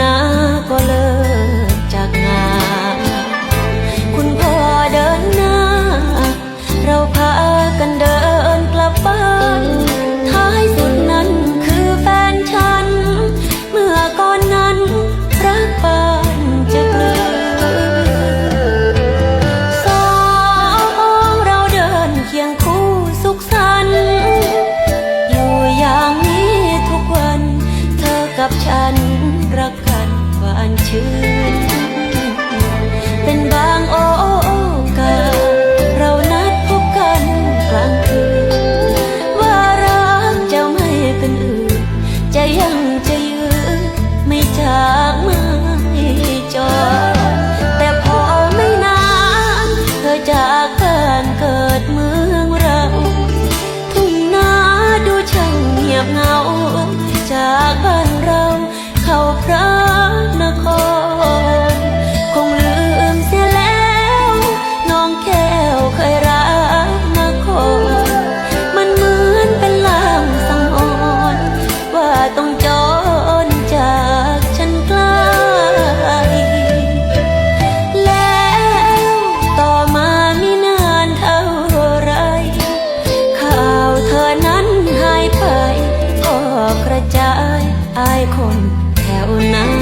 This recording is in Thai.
นาก็เลิกจากงานคุณพ่อเดินหน้า เราพากันเดินกลับบ้าน ท้ายสุดนั้นคือแฟนฉัน เมื่อก่อนนั้นรักปานจะกลือสองเราเดินเคียงคู่สุขสันต์อยู่อย่างนี้ทุกวัน เธอกับฉันรักกัน 关切。 อายคนแถวนั้น